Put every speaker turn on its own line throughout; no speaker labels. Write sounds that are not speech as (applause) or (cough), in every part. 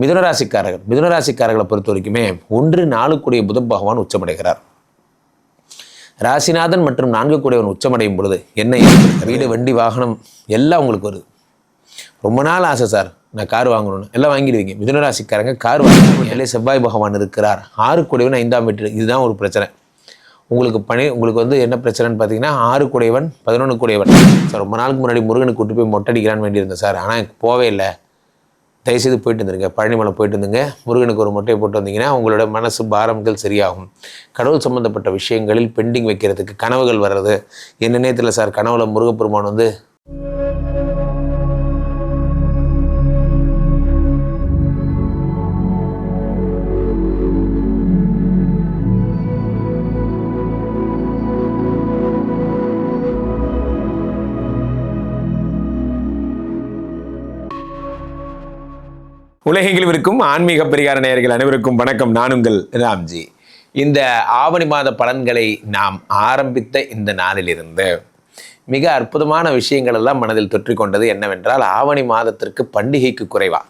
மிதுனராசிக்காரர்கள் மிதுனராசிக்காரர்களை பொறுத்த வரைக்குமே ஒன்று நாலு கூடிய புதன் பகவான் உச்சமடைகிறார். ராசிநாதன் மற்றும் நான்கு கூடியவன் உச்சமடையும் பொழுது என்ன வீடு வண்டி வாகனம் எல்லாம் உங்களுக்கு வருது. ரொம்ப நாள் ஆசை சார் நான் கார் வாங்கணும்னு. எல்லாம் வாங்கிடுவீங்க. மிதுனராசிக்காரங்க கார் வாங்கணும் இல்லை செவ்வாய் பகவான் இருக்கிறார். ஆறு கூடியவன் ஐந்தாம் வீட்டு இதுதான் ஒரு பிரச்சனை. உங்களுக்கு பணி உங்களுக்கு வந்து என்ன பிரச்சனைன்னு பார்த்தீங்கன்னா ஆறு கூடையவன் பதினொன்று கூடையவன் சார் ரொம்ப நாளுக்கு முன்னாடி முருகனுக்கு கூட்டு போய் மொட்டை அடிக்கலான்னு வேண்டியிருந்தேன் சார். ஆனால் போவே இல்லை. தயவுசெய்து போயிட்டு வந்துருங்க. பழனிமலை போயிட்டு வந்துங்க. முருகனுக்கு ஒரு மொட்டையை போட்டு வந்தீங்கன்னா உங்களோட மனசு பாரம்கள் சரியாகும். கடவுள் சம்பந்தப்பட்ட விஷயங்களில் பெண்டிங் வைக்கிறதுக்கு கனவுகள் வர்றது. என்ன நேரத்தில் சார். கனவுல முருகப்பெருமான் வந்து உலகெங்கிலும் இருக்கும் ஆன்மீக பரிகார நேயர்கள் அனைவருக்கும் வணக்கம். நான் உங்கள் ராம்ஜி. இந்த ஆவணி மாத பலன்களை நாம் ஆரம்பித்த இந்த நாளிலிருந்து மிக அற்புதமான விஷயங்கள் எல்லாம் மனதில் தொற்றிக்கொண்டது என்னவென்றால் ஆவணி மாதத்திற்கு பண்டிகைக்கு குறைவா?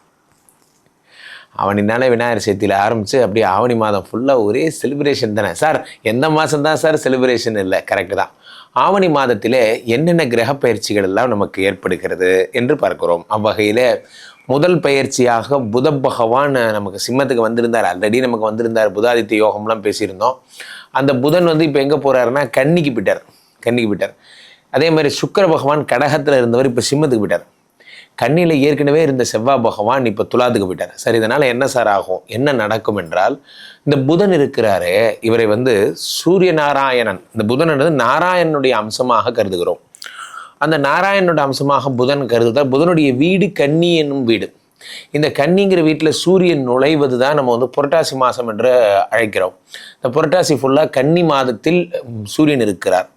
அவனினால விநாயகர் சதுர்த்தியில் ஆரம்பித்து அப்படியே ஆவணி மாதம் ஃபுல்லாக ஒரே செலிப்ரேஷன் தானே. சார் எந்த மாதம் தான் சார் செலிப்ரேஷன் இல்லை? கரெக்டு தான். ஆவணி மாதத்திலே என்னென்ன கிரக பயிற்சிகள் எல்லாம் நமக்கு ஏற்படுகிறது என்று பார்க்கிறோம். அவ்வகையில் முதல் பயிற்சியாக புத பகவான் நமக்கு சிம்மத்துக்கு வந்திருந்தார். ஆல்ரெடி நமக்கு வந்திருந்தார். புதாதித்ய யோகம்லாம் பேசியிருந்தோம். அந்த புதன் வந்து இப்போ எங்கே போகிறாருன்னா கன்னிக்கு போயிட்டார். கன்னிக்கு போயிட்டார். அதே மாதிரி சுக்கிர பகவான் கடகத்தில் இருந்தவர் இப்போ சிம்மத்துக்கு போயிட்டார். கண்ணியில் ஏற்கனவே இருந்த செவ்வாய் பகவான் இப்போ துலாத்துக்கு போயிட்டார். சார் இதனால் என்ன சார் ஆகும்? என்ன நடக்கும் என்றால் இந்த புதன் இருக்கிறாரு இவரை வந்து சூரிய நாராயணன் இந்த புதன் என்பது நாராயணனுடைய அம்சமாக கருதுகிறோம். அந்த நாராயணனோட அம்சமாக புதன் கருதுதான் புதனுடைய வீடு கன்னி என்னும் வீடு. இந்த கன்னிங்கிற வீட்டில் சூரியன் நுழைவது தான் நம்ம வந்து புரட்டாசி மாதம் என்று அழைக்கிறோம். இந்த புரட்டாசி ஃபுல்லாக கன்னி மாதத்தில் சூரியன் இருக்கிறார்.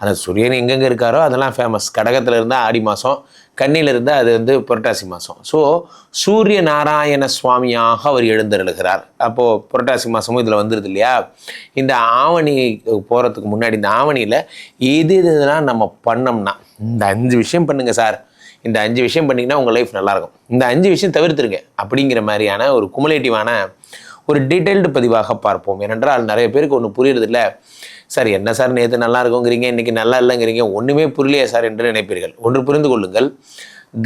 அந்த சூரியன் எங்கெங்கே இருக்காரோ அதெல்லாம் ஃபேமஸ் கடகத்தில் இருந்தால் ஆடி மாதம் கன்னியில் இருந்தால் அது வந்து புரட்டாசி மாதம் ஸோ சூரிய நாராயண சுவாமியாக அவர் எழுந்தருளுகிறார். அப்போது புரட்டாசி மாதமும் இதில் வந்துடுது இல்லையா? இந்த ஆவணி போகிறதுக்கு முன்னாடி இந்த ஆவணியில் எது இதெல்லாம் நம்ம பண்ணோம்னா இந்த அஞ்சு விஷயம் பண்ணுங்கள் சார். இந்த அஞ்சு விஷயம் பண்ணிங்கன்னா உங்கள் லைஃப் நல்லாயிருக்கும். இந்த அஞ்சு விஷயம் தவிர்த்துருங்க. அப்படிங்கிற மாதிரியான ஒரு குமுலேட்டிவான ஒரு டீட்டெயில்டு பதிவாக பார்ப்போம். ஏனென்றால் நிறைய பேருக்கு ஒன்று புரியுறதில்ல. சார் என்ன சார் நேற்று நல்லா இருக்குங்கிறீங்க இன்றைக்கி நல்லா இல்லைங்கிறீங்க ஒன்றுமே புரியலையே சார் என்று நினைப்பீர்கள். ஒன்று புரிந்து கொள்ளுங்கள்.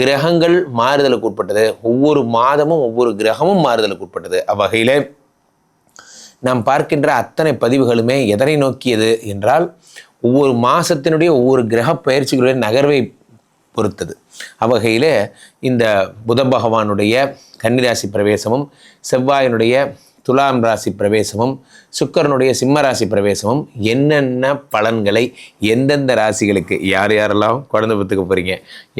கிரகங்கள் மாறுதலுக்கு உட்பட்டது. ஒவ்வொரு மாதமும் ஒவ்வொரு கிரகமும் மாறுதலுக்கு உட்பட்டது. அவ்வகையிலே நாம் பார்க்கின்ற அத்தனை பதிவுகளுமே எதனை நோக்கியது என்றால் ஒவ்வொரு மாதத்தினுடைய ஒவ்வொரு கிரக பயிற்சிகளுடைய நகர்வை பொறுத்தது. அவ்வகையில் இந்த புத பகவானுடைய கன்னிராசி பிரவேசமும் செவ்வாயினுடைய துலாம் ராசி பிரவேசமும் சுக்கரனுடைய சிம்ம ராசி பிரவேசமும் என்னென்ன பலன்களை எந்தெந்த ராசிகளுக்கு யார் யாரெல்லாம் குழந்தை பத்துக்க போகிறீங்க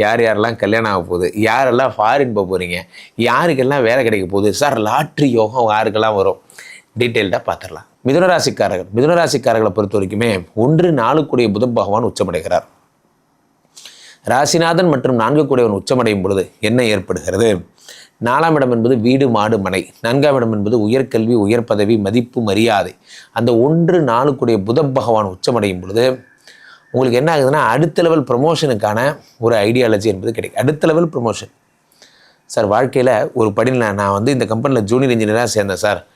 யார் யாரெல்லாம் கல்யாணம் ஆக போகுது யாரெல்லாம் ஃபாரின் போக போகிறீங்க யாருக்கெல்லாம் வேலை கிடைக்க போகுது சார் லாட்ரி யோகம் யாருக்கெல்லாம் வரும்? டீட்டெயில்டாக பார்த்துடலாம். மிதுனராசிக்காரர்கள் மிதுனராசிக்காரர்களை பொறுத்த வரைக்குமே ஒன்று நாலு கூடிய புத பகவான் உச்சமடைகிறார். ராசிநாதன் மற்றும் நான்கு கூடியவன் உச்சமடையும் பொழுது என்ன ஏற்படுகிறது? நாலாம் இடம் என்பது வீடு மாடு மனை. நான்காம் இடம் என்பது உயர்கல்வி உயர் பதவி மதிப்பு மரியாதை. அந்த ஒன்று நாளுக்குடைய புத பகவான் உச்சமடையும் பொழுது உங்களுக்கு என்ன ஆகுதுன்னா அடுத்த லெவல் ப்ரொமோஷனுக்கான ஒரு ஐடியாலஜி என்பது கிடைக்கும். அடுத்த லெவல் ப்ரமோஷன் சார் வாழ்க்கையில் ஒரு படியில் நான் நான் வந்து இந்த கம்பெனியில் ஜூனியர் இன்ஜினியராக சேர்ந்தேன் சார்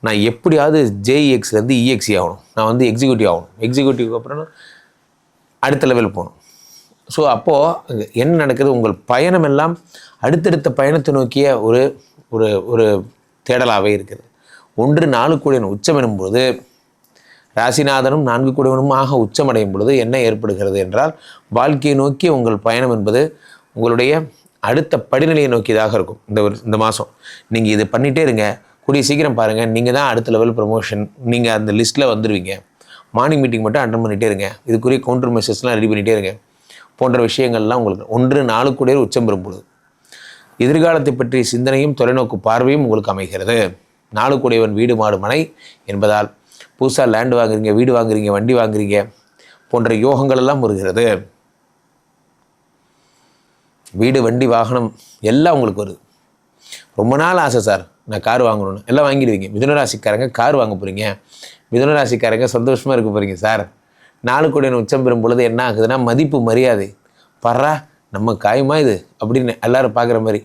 நான் எப்படியாவது ஜேஇஎக்ஸ்லேருந்து இஎக்ஸி ஆகணும். நான் வந்து எக்ஸிக்யூட்டிவ் ஆகணும். எக்ஸிக்யூட்டிவ் அப்புறம் அடுத்த லெவல் போகணும். ஸோ அப்போது என்ன நடக்குது? உங்கள் பயணம் எல்லாம் அடுத்தடுத்த பயணத்தை நோக்கிய ஒரு ஒரு ஒரு தேடலாகவே இருக்குது. ஒன்று நாலு கூடியவன் உச்சம் எனும்போது ராசிநாதனும் நான்கு கூடியவனுமாக உச்சமடையும் பொழுது என்ன ஏற்படுகிறது என்றால் வாழ்க்கையை நோக்கி உங்கள் பயணம் என்பது உங்களுடைய அடுத்த படிநிலையை நோக்கியதாக இருக்கும். இந்த ஒரு இந்த மாதம். நீங்கள் இது பண்ணிகிட்டே இருங்க. கூடிய சீக்கிரம் பாருங்கள் நீங்கள் தான் அடுத்த லெவல் ப்ரொமோஷன் நீங்கள் அந்த லிஸ்ட்டில் வந்துடுவீங்க மார்னிங் மீட்டிங் மட்டும் அட்டன் பண்ணிகிட்டே இருங்க. இதுக்குரிய கவுண்டர் மெசேஜ்லாம் ரெடி பண்ணிகிட்டே இருங்க. போன்ற விஷயங்கள்லாம் உங்களுக்கு ஒன்று நாலு உச்சம் பெறும் பொழுது எதிர்காலத்தை பற்றிய சிந்தனையும் தொலைநோக்கு பார்வையும் உங்களுக்கு அமைகிறது. நாலு வீடு மாடு மனை என்பதால் புதுசாக லேண்ட் வாங்குறீங்க வீடு வாங்குறீங்க வண்டி வாங்குறீங்க போன்ற யோகங்கள் எல்லாம் வருகிறது. வீடு வண்டி வாகனம் எல்லாம் உங்களுக்கு வருது. ரொம்ப நாள் ஆசை சார் நான் கார் வாங்கணும்னு. எல்லாம் வாங்கிடுவீங்க. மிதுனராசிக்காரங்க கார் வாங்க போகிறீங்க மிதுனராசிக்காரங்க சந்தோஷமாக இருக்க போகிறீங்க சார். நாலு கோடியின் உச்சம் பெறும் பொழுது என்ன ஆகுதுன்னா மதிப்பு மரியாதை. பர்றா நம்ம காயமா இது? அப்படின்னு எல்லாரும் பார்க்குற மாதிரி.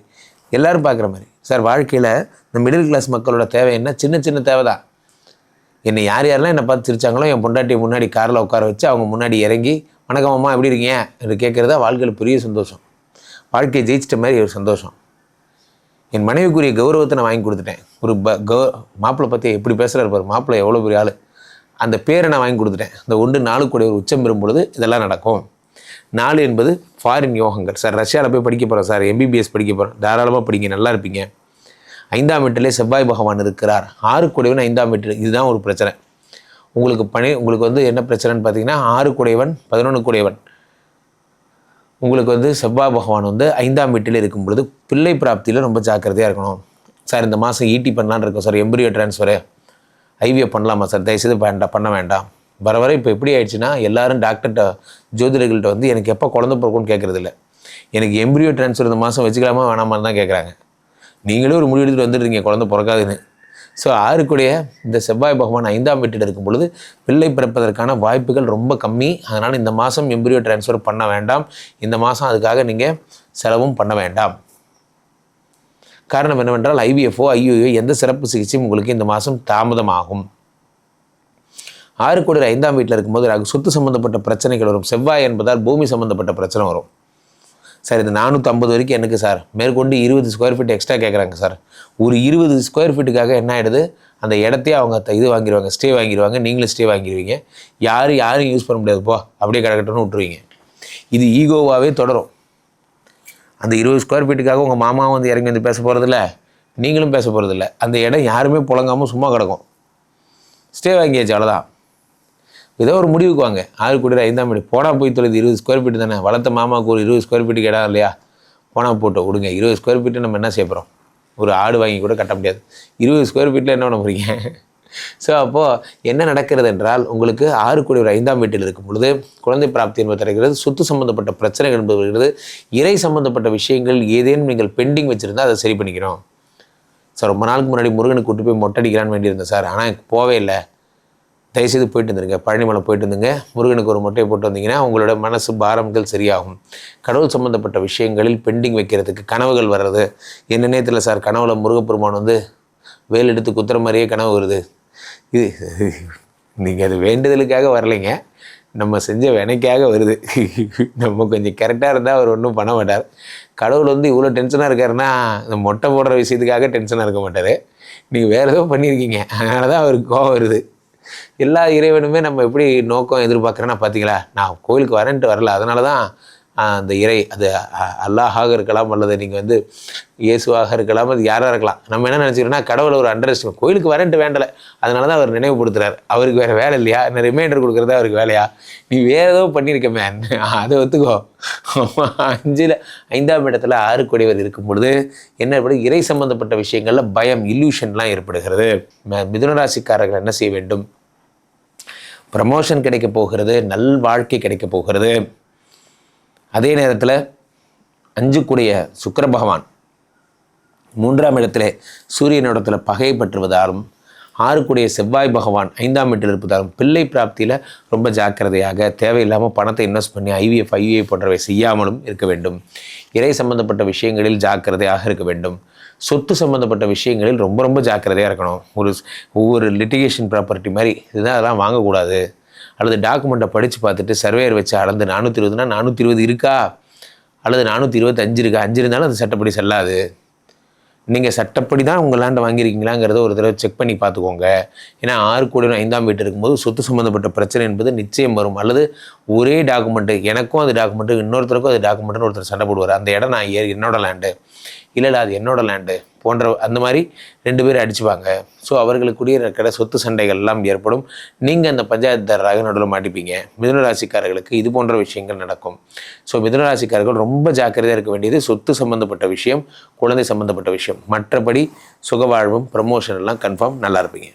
எல்லாரும் பார்க்குற மாதிரி. சார் வாழ்க்கையில் இந்த மிடில் கிளாஸ் மக்களோட தேவை என்ன? சின்ன சின்ன தேவை தான் என்னை யார் யாரெல்லாம் என்னை பார்த்து சிரிச்சாங்களோ என் பொண்டாட்டியை முன்னாடி காரில் உட்கார வச்சு அவங்க முன்னாடி இறங்கி வணக்கம் அம்மா எப்படி இருக்கீங்க? என்று கேட்குறதா வாழ்க்கையில் பெரிய சந்தோஷம். வாழ்க்கையை ஜெயிச்சிட்ட மாதிரி ஒரு சந்தோஷம். என் மனைவிக்குரிய கௌரவத்தை நான் வாங்கி கொடுத்துட்டேன். ஒரு ப கௌ மாப்பிள்ளை பற்றி எப்படி பேசுகிறார் பாரு மாப்பிள்ளை எவ்வளோ பெரிய ஆள். அந்த பேரை நான் வாங்கி கொடுத்துட்டேன். அந்த ஒன்று நாலு கூட ஒரு உச்சம் பெறும் பொழுது இதெல்லாம் நடக்கும். நாலு என்பது ஃபாரின் யோகங்கள். சார் ரஷ்யாவில் போய் படிக்க போகிறோம் சார். எம்பிபிஎஸ் படிக்க போகிறோம் தாராளமாக படிங்க நல்லா இருப்பீங்க. ஐந்தாம் வீட்டிலே செவ்வாய் பகவான் இருக்கிறார். ஆறு குடைவன் ஐந்தாம் வீட்டில். இதுதான் ஒரு பிரச்சனை. உங்களுக்கு பணி உங்களுக்கு வந்து என்ன பிரச்சனைன்னு பார்த்தீங்கன்னா ஆறு குடைவன் பதினொன்று குடைவன் உங்களுக்கு வந்து செவ்வாய் பகவான் வந்து ஐந்தாம் வீட்டில் இருக்கும் பொழுது பிள்ளை பிராப்தியில் ரொம்ப ஜாக்கிரதையாக இருக்கணும். சார் இந்த மாதம் ஈட்டி பண்ணலான்னு இருக்கோம் சார். எம்பிரியோ டிரான்ஸ்ஃபரு ஐவிஎஃப் பண்ணலாமா சார்? தயவுசெய்து வேண்டாம் பண்ண வேண்டாம். வர வர இப்போ எப்படி ஆயிடுச்சுன்னா எல்லாரும் டாக்டர்கிட்ட ஜோதிடர்கள்ட்ட வந்து எனக்கு எப்போ குழந்தை பிறக்கும்னு கேட்குறது எனக்கு எம்பிரியோ ட்ரான்ஸ்ஃபர் இந்த மாதம் வச்சுக்கலாமா வேணாமான்னு தான் கேட்குறாங்க நீங்களே ஒரு முடிவு எடுத்துகிட்டு வந்துடுறீங்க குழந்த பிறக்காதுன்னு. ஸோ ஆறுக்குடைய இந்த செவ்வாய் பகவான் ஐந்தாம் வீட்டில் இருக்கும் பொழுது பிள்ளை பிறப்பதற்கான வாய்ப்புகள் ரொம்ப கம்மி. அதனால் இந்த மாதம் எம்பிரியோ ட்ரான்ஸ்ஃபர் பண்ண வேண்டாம். இந்த மாதம் அதுக்காக நீங்கள் செலவும் பண்ண வேண்டாம். காரணம் என்னவென்றால் ஐவிஎஃப்ஓ ஐயுஓ எந்த சிறப்பு சிகிச்சையும் உங்களுக்கு இந்த மாதம் தாமதமாகும். ஆறு கோடி ஐந்தாம் வீட்டில் இருக்கும்போது ராகு சொத்து சம்மந்தப்பட்ட பிரச்சனைகள் வரும். செவ்வாய் என்பதால் பூமி சம்மந்தப்பட்ட பிரச்சனை வரும். சார் இது நானூற்றம்பது வரைக்கும் எனக்கு சார் மேற்கொண்டு இருபது ஸ்கொயர் ஃபீட் எக்ஸ்ட்ரா கேட்குறாங்க சார். ஒரு இருபது ஸ்கொயர் ஃபீட்டுக்காக என்ன ஆகிடுது அந்த இடத்தையே அவங்க இது வாங்கிடுவாங்க ஸ்டே வாங்கிடுவாங்க நீங்களும் ஸ்டே வாங்கிடுவீங்க யாரும் யாரும் யூஸ் பண்ண முடியாது போ அப்படியே கிடக்கட்டும்னு விட்டுருவீங்க. இது ஈகோவாகவே தொடரும். அந்த இருபது ஸ்கொயர் ஃபீட்டுக்காக உங்கள் மாமா வந்து இறங்கி வந்து பேச போகிறதில்ல நீங்களும் பேச போகிறதில்ல அந்த இடம் யாருமே புழங்காமல் சும்மா கிடக்கும். ஸ்டே வாங்கியாச்சு அவ்வளோதான் ஏதோ ஒரு முடிவுக்கு வாங்க. ஆறு கோடி ஐந்தாம் வீடு போனால் போய் தொழுது இருபது ஸ்கொயர் ஃபீட் தானே. வளர்த்த மாமாவுக்கு ஒரு இருபது ஸ்கொயர் ஃபீட்டுக்கு இடம் இல்லையா? போனால் போட்டு விடுங்க. இருபது ஸ்கொயர் ஃபீட்டு நம்ம என்ன செய்ய போகிறோம் ஒரு ஆடு வாங்கி கூட கட்ட முடியாது. இருபது ஸ்கொயர் ஃபீட்டில் என்ன பண்ண போகிறீங்க ஸோ அப்போது என்ன நடக்கிறது என்றால் உங்களுக்கு ஆறு கோடி ஒரு ஐந்தாம் வீட்டில் இருக்கும் பொழுது குழந்தை பிராப்தி என்பது தருகிறது சொத்து சம்பந்தப்பட்ட பிரச்சனைகள் என்பது வருகிறது இறை சம்பந்தப்பட்ட விஷயங்கள் ஏதேனும் நீங்கள் பெண்டிங் வச்சுருந்தால் அதை சரி பண்ணிக்கிறோம். சார் ரொம்ப நாளுக்கு முன்னாடி முருகனுக்கு கூட்டு போய் மொட்டை அடிக்கிறான்னு வேண்டியிருந்தேன் சார். ஆனால் எனக்கு போவே இல்லை. தயவுசெய்து போயிட்டு வந்துருங்க பழனிமலை போயிட்டு இருந்துங்க. முருகனுக்கு ஒரு மொட்டையை போட்டு வந்தீங்கன்னா உங்களோட மனசு பாரங்கள் சரியாகும். கடவுள் சம்மந்தப்பட்ட விஷயங்களில் பெண்டிங் வைக்கிறதுக்கு கனவுகள் வர்றது. என்ன நேரத்தில் சார். கனவுல முருகப்பெருமான் வந்து வேல் எடுத்து குத்துற மாதிரியே கனவு வருது. இது நீங்கள் அது வேண்டுதலுக்காக வரலைங்க. நம்ம செஞ்ச வினைக்காக வருது. நம்ம கொஞ்சம் கரெக்டாக இருந்தால் அவர் ஒன்றும் பண்ண மாட்டார். கடவுள் வந்து இவ்வளோ டென்ஷனாக இருக்காருன்னா இந்த மொட்டை போடுற விஷயத்துக்காக டென்ஷனாக இருக்க மாட்டார். நீங்கள் வேறு ஏதோ பண்ணியிருக்கீங்க. அதனால தான் அவருக்கு கோவம் வருது. எல்லா இறைவனுமே நம்ம எப்படி நோக்கம் எதிர்பார்க்குறேன்னா பார்த்தீங்களா நான் கோயிலுக்கு வரேன்ட்டு வரல. அதனால தான் அந்த இறை அது அ- அல்லாஹாக இருக்கலாம் அல்லது நீங்கள் வந்து இயேசுவாக இருக்கலாம் அது யாராக இருக்கலாம். நம்ம என்ன நினச்சிக்கிறோன்னா கடவுளை ஒரு அண்டர் எஸ்டிமேட் கோயிலுக்கு வரேன்ட்டு வேண்டலை. அதனால தான் அவர் நினைவுபடுத்துறாரு. அவருக்கு வேறு வேலை இல்லையா? என்ன ரிமைண்டர் கொடுக்குறது அவருக்கு வேலையா? நீ வேறு ஏதோ பண்ணியிருக்க (laughs) அதை ஒத்துக்கோ. அஞ்சில் ஐந்தாம் இடத்துல ஆறு கொடிவர் இருக்கும் பொழுது என்ன ஏற்படுது இறை சம்பந்தப்பட்ட விஷயங்களில் பயம் இல்யூஷன்லாம் ஏற்படுகிறது. ம- என்ன செய்ய வேண்டும்? ப்ரமோஷன் கிடைக்க போகிறது நல் வாழ்க்கை கிடைக்க போகிறது. அதே நேரத்தில் அஞ்சுக்குடைய சுக்கிர பகவான் மூன்றாம் இடத்திலே சூரியனிடத்தில் பகை பெற்றுவதாலும் ஆறுக்குடைய செவ்வாய் பகவான் ஐந்தாம் வீட்டில் இருப்பதாலும் பிள்ளை பிராப்தியில் ரொம்ப ஜாக்கிரதையாக தேவையில்லாமல் பணத்தை இன்வெஸ்ட் பண்ணி ஐவிஎஃப் ஐவிஐ போன்றவை செய்யாமலும் இருக்க வேண்டும். இறை சம்பந்தப்பட்ட விஷயங்களில் ஜாக்கிரதையாக இருக்க வேண்டும். சொத்து சம்பந்தப்பட்ட விஷயங்களில் ரொம்ப ரொம்ப ஜாக்கிரதையாக இருக்கணும். ஒரு ஒவ்வொரு லிட்டிகேஷன் ப்ராப்பர்ட்டி மாதிரி இதுதான் அதெல்லாம் வாங்கக்கூடாது. அல்லது டாக்குமெண்ட்டை படித்து பார்த்துட்டு சர்வேயர் வச்சு அளந்து நானூற்றி இருபதுனா நானூற்றி இருபது இருக்கா? அல்லது நானூற்றி இருபத்தஞ்சு இருக்கா? அஞ்சு இருந்தாலும் அது சட்டப்படி செல்லாது. நீங்கள் சட்டப்படி தான் உங்கள் லேண்டை வாங்கியிருக்கீங்களாங்கிறத ஒரு தடவை செக் பண்ணி பார்த்துக்கோங்க. ஏன்னா ஆறு கோடி ஐந்தாம் வீட்டு இருக்கும்போது சொத்து சம்மந்தப்பட்ட பிரச்சனை என்பது நிச்சயம் வரும். அல்லது ஒரே டாக்குமெண்ட்டு எனக்கும் அது டாக்குமெண்ட்டு இன்னொருத்தருக்கும் அது டாக்குமெண்ட்டுன்னு ஒருத்தர் சண்டை போடுவார். அந்த இடம் நான் ஏ என்னோட லேண்டு இல்லை இல்லை அது என்னோட லேண்டு போன்ற அந்த மாதிரி ரெண்டு பேரும் அடிச்சுப்பாங்க. ஸோ அவர்களுக்குரிய குடியிருக்கிற சொத்து சண்டைகள் எல்லாம் ஏற்படும். நீங்கள் அந்த பஞ்சாயத்துதாரராக நடுவில் மாட்டிப்பீங்க. மிதுனராசிக்காரர்களுக்கு இது போன்ற விஷயங்கள் நடக்கும். ஸோ மிதுனராசிக்காரர்கள் ரொம்ப ஜாக்கிரதையாக இருக்க வேண்டியது சொத்து சம்மந்தப்பட்ட விஷயம் குழந்தை சம்மந்தப்பட்ட விஷயம். மற்றபடி சுகவாழ்வும் ப்ரமோஷன் எல்லாம் கன்ஃபார்ம் நல்லா இருப்பீங்க.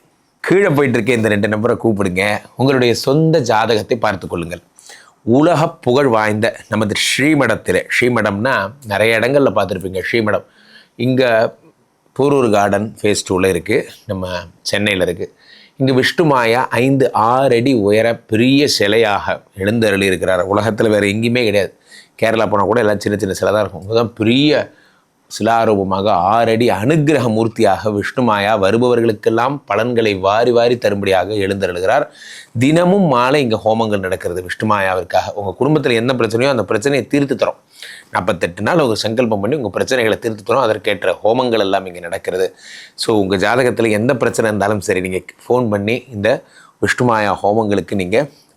கீழே போயிட்டு இருக்க இந்த ரெண்டு நம்பரை கூப்பிடுங்க. உங்களுடைய சொந்த ஜாதகத்தை பார்த்து கொள்ளுங்கள். உலக புகழ் வாய்ந்த நமது ஸ்ரீமடத்தில். ஸ்ரீமடம்னா நிறைய இடங்களில் பார்த்துருப்பீங்க ஸ்ரீமடம். இங்கே பூரூர் கார்டன் ஃபேஸ் டூவில் இருக்குது நம்ம சென்னையில் இருக்குது இங்கே விஷ்ணுமாயா ஐந்து ஆறு அடி உயர பெரிய சிலையாக எழுந்தருளி இருக்கிறார் உலகத்தில் வேறு எங்கேயுமே கிடையாது. கேரளா போனால் கூட எல்லாம் சின்ன சின்ன சிலை தான் இருக்கும். இங்கே தான் பெரிய சிலாரூபமாக ஆறடி அனுக்கிரக மூர்த்தியாக விஷ்ணுமாயா வருபவர்களுக்கெல்லாம் பலன்களை வாரி வாரி தரும்படியாக எழுந்தருளுகிறார். தினமும் மாலை இங்கே ஹோமங்கள் நடக்கிறது விஷ்ணுமாயாவிற்காக. உங்கள் குடும்பத்தில் என்ன பிரச்சனையோ அந்த பிரச்சனையை தீர்த்து தரோம். நாற்பத்தெட்டு நாள் உங்கள் சங்கல்பம் பண்ணி உங்கள் பிரச்சனைகளை தீர்த்து தரோம். அதற்கேற்ற ஹோமங்கள் எல்லாம் இங்கே நடக்கிறது. ஸோ உங்கள் ஜாதகத்தில் எந்த பிரச்சனை இருந்தாலும் சரி நீங்கள் ஃபோன் பண்ணி இந்த விஷ்ணுமாயா ஹோமங்களுக்கு நீங்கள்